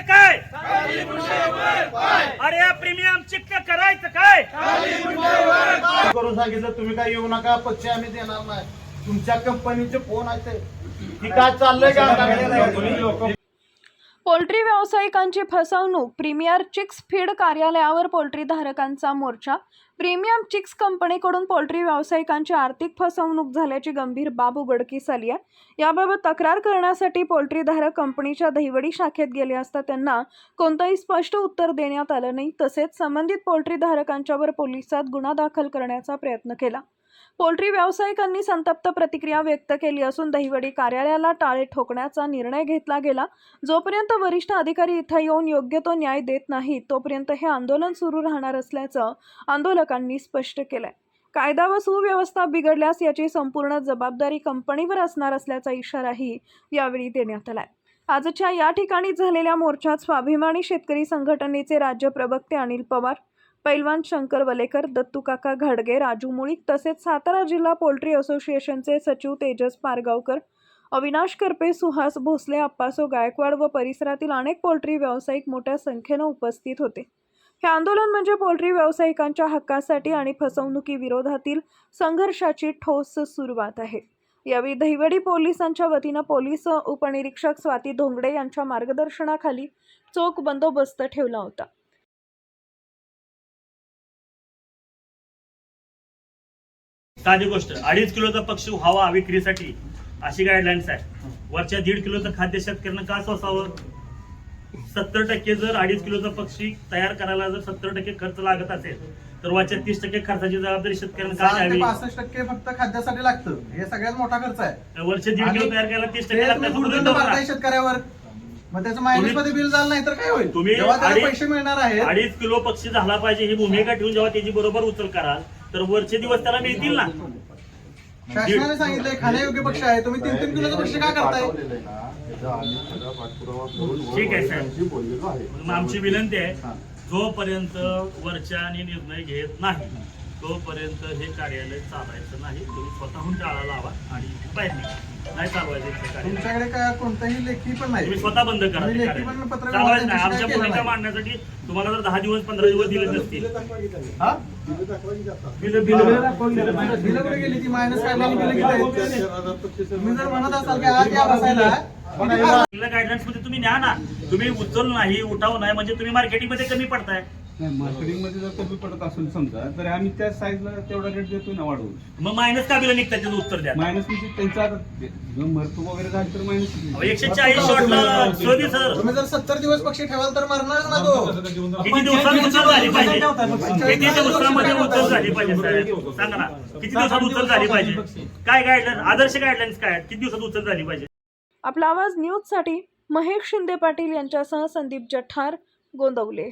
करायचं काय? अरे प्रीमियम चिक्क करायचं काय? करून सांगितलं तुम्ही काय येऊ नका पैसे आम्ही देणार नाही. तुमच्या कंपनीचे फोन आहेत की काय चाललंय का? पोल्ट्री व्यावसायिकांची फसवणूक प्रीमियर चिक्स फीड कार्यालयावर पोल्ट्री धारकांचा मोर्चा प्रीमियम चिक्स कंपनीकडून पोल्ट्री व्यावसायिकांची आर्थिक फसवणूक झाल्याची गंभीर बाब उघडकीस आली आहे. याबाबत तक्रार करण्यासाठी पोल्ट्री धारक कंपनीच्या दहिवडी शाखेत गेले असता त्यांना कोणतंही स्पष्ट उत्तर देण्यात आलं नाही. तसेच संबंधित पोल्ट्री धारकांच्यावर पोलिसात गुन्हा दाखल करण्याचा प्रयत्न केला. पोल्ट्री व्यावसायिकांनी संतप्त प्रतिक्रिया व्यक्त केली असून दहिवडी कार्यालयाला टाळे ठोकण्याचा निर्णय घेतला गेला. जोपर्यंत वरिष्ठ अधिकारी इथं येऊन योग्य तो न्याय देत नाहीत तोपर्यंत हे आंदोलन सुरू राहणार असल्याचं आंदोलकांनी स्पष्ट केलंय. कायदा व सुव्यवस्था बिघडल्यास याची संपूर्ण जबाबदारी कंपनीवर असणार असल्याचा इशाराही यावेळी देण्यात आलाय. आजच्या या ठिकाणी झालेल्या मोर्चात स्वाभिमानी शेतकरी संघटनेचे राज्य प्रवक्ते अनिल पवार पैलवान शंकर वलेकर दत्तूकाका घाडगे राजू मुळीक तसेच सातारा जिल्हा पोल्ट्री असोसिएशनचे सचिव तेजस पारगावकर अविनाश करपे सुहास भोसले अप्पासो गायकवाड व परिसरातील अनेक पोल्ट्री व्यावसायिक मोठ्या संख्येनं उपस्थित होते. हे आंदोलन म्हणजे पोल्ट्री व्यावसायिकांच्या हक्कासाठी आणि फसवणुकीविरोधातील संघर्षाची ठोस सुरुवात आहे. यावेळी दहिवडी पोलिसांच्या वतीनं पोलीस उपनिरीक्षक स्वाती धोंगडे यांच्या मार्गदर्शनाखाली चोख बंदोबस्त ठेवला होता. साधी गोष्ट अडीच किलोचा पक्षी व्हावा विक्रीसाठी अशी गाईडलाईन्स आहे. वरच्या दीड किलोचं खाद्य शेतकऱ्यांना का सोसावं? सत्तर टक्के जर अडीच किलोचा पक्षी तयार करायला जर सत्तर टक्के खर्च लागत असेल तर वरच्या तीस टक्के खर्चाची जबाबदारी शेतकऱ्यांना काय ते द्यावी पासष्ट टक्के फक्त खाद्यासाठी लागतं. हे सगळ्यात मोठा खर्च आहे. वरचे दीड किलो तयार करायला तीस टक्के लागतात शेतकऱ्यावर. मग त्याचं मायनसमध्ये बिल झालं नाही तर काय होईल? तुम्ही पैसे मिळणार आहेत अडीच किलो पक्षी झाला पाहिजे ही भूमिका ठेवून जेव्हा त्याची बरोबर उचल कराल तर वरचे दिवस त्याला मिळतील ना? शासनाने सांगितलंय खाण्यायोग्य पक्ष आहे. तुम्ही तीन तीन किलोचा पक्ष का करताय? ठीक आहे, साहेब. मग आमची विनंती आहे जोपर्यंत वरच्याने निर्णय घेत नाही तोपर्यंत हे कार्यालय चालायचं नाही. तुम्ही स्वतःहून टाळा लावा आणि बाहेर निघा. नाही चालवायचं कार्यालय. तुमच्याकडे काय कोणताही लेखी पण नाही. तुम्ही स्वतः बंद करा तुम्ही ते लेखी कार्यालय. पण पत्र चालवायचं नाही. व्यवहार आमच्या भूमिका मांडण्यासाठी तुम्हाला जर दहा दिवस पंधरा दिवस दिले नसतील. हा? बिलं- बिलं- बिलं कुठे गेली ती? मायनस काढलेली बिलं किती आहेत? तुम्ही जर म्हणत असाल की आज या बसायला किती फार- गाईडलाईन्समध्ये तुम्ही न्या ना. तुम्ही उचल नाही उठाव नाही म्हणजे तुम्ही मार्केटिंगमध्ये कमी पडताय. नाही मार्केटिंगमध्ये जर कमी पडत असेल समजा तर आम्ही त्या साईजला तेवढा रेट देतो ना वाढवून. मग मायनस का बिलं निघतात त्याचं उत्तर द्या. मायनस म्हणजे त्यांचा आता जर मरतो वगैरे झालं तर अहो, मायनस एकशे चाळीस शॉटला सोदी सर. तुम्ही जर सत्तर दिवस पक्षी ठेवाल तर मरणार ना तो. किती दिवसात उचल झाली पाहिजे? किती दिवसामध्ये उचल झाली पाहिजे साहेब. सांगा ना किती दिवसात उचल झाली पाहिजे? काय गाईडलाईन आदर्श गाईडलाईन्स काय आहेत? किती दिवसात उचल झाली पाहिजे? आपला आवाज न्यूजसाठी महेश शिंदे पाटील यांच्यासह संदीप जठार गोंदवले.